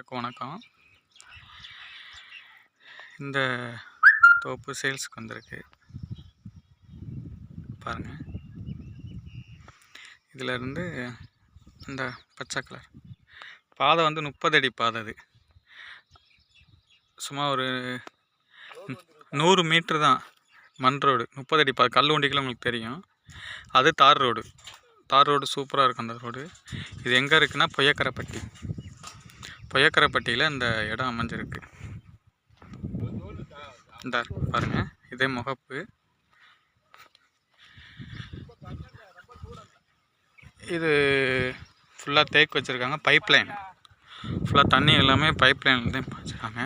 எல்லாருக்கும் வணக்கம். இந்த தோப்பு சேல்ஸுக்கு வந்திருக்கு. பாருங்க. இதிலருந்து இந்த பச்சை கலர். பாதை வந்து முப்பது அடி பாதை அது. சும்மா ஒரு நூறு மீட்ரு தான் மண் ரோடு. முப்பது அடி பாதை கல் வண்டிக்கெல்லாம் உங்களுக்கு தெரியும். அது தார் ரோடு. தார் ரோடு சூப்பராக இருக்கும் அந்த ரோடு. இது எங்கே இருக்குன்னா பொய்யக்கரைப்பட்டி. பொய்யக்கரைப்பட்டியில் இந்த இடம் அமைஞ்சிருக்கு. இந்த பாருங்கள் இதே முகப்பு. இது ஃபுல்லாக தேக்கு வச்சுருக்காங்க. பைப் லைன் ஃபுல்லாக தண்ணி எல்லாமே பைப் லைனில் வச்சுருக்காங்க.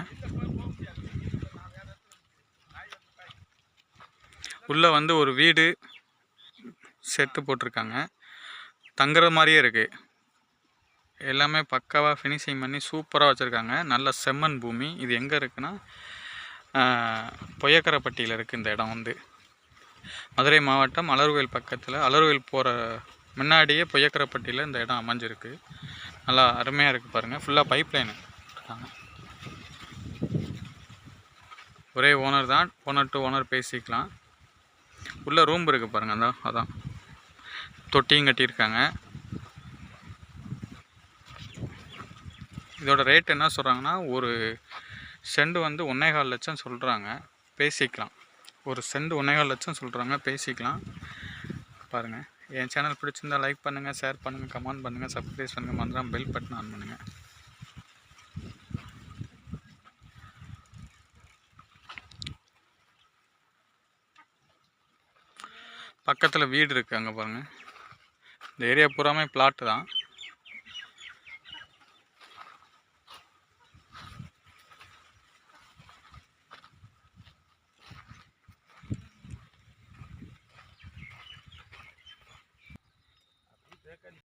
உள்ளே வந்து ஒரு வீடு செட்டு போட்டிருக்காங்க. தங்குற மாதிரியே இருக்குது எல்லாமே பக்காவாக ஃபினிஷிங் பண்ணி சூப்பராக வச்சுருக்காங்க. நல்ல செம்மண் பூமி. இது எங்கே இருக்குன்னா பொய்யக்கரைப்பட்டியில் இருக்குது இந்த இடம் வந்து. மதுரை மாவட்டம் அலர்வேல் பக்கத்தில். அலர்வேல் போகிற முன்னாடியே பொய்யக்கரைப்பட்டியில் இந்த இடம் அமைஞ்சிருக்கு. நல்லா அருமையாக இருக்குது பாருங்கள் ஃபுல்லாக பைப் லைனு ஒரே ஓனர் தான். ஓனர் டு ஓனர் பேசிக்கலாம். உள்ளே ரூம் இருக்குது பாருங்கள் அதான் அதான். தொட்டியும் கட்டியிருக்காங்க. இதோட ரேட் என்ன சொல்கிறாங்கன்னா ஒரு செண்டு வந்து ஒன்றேகால் லட்சம் சொல்கிறாங்க பேசிக்கலாம். ஒரு செண்டு ஒன்றேகால் லட்சம் சொல்கிறாங்க பேசிக்கலாம். பாருங்கள் என் சேனல் பிடிச்சிருந்தா லைக் பண்ணுங்கள் ஷேர் பண்ணுங்கள் கமெண்ட் பண்ணுங்கள் சப்ஸ்கிரைப் பண்ணுங்கள் மறந்துடாம பெல் பட்டன் ஆன் பண்ணுங்கள் பக்கத்தில் வீடு இருக்குது அங்கே பாருங்கள் இந்த ஏரியா பூராமே பிளாட்டு தான்.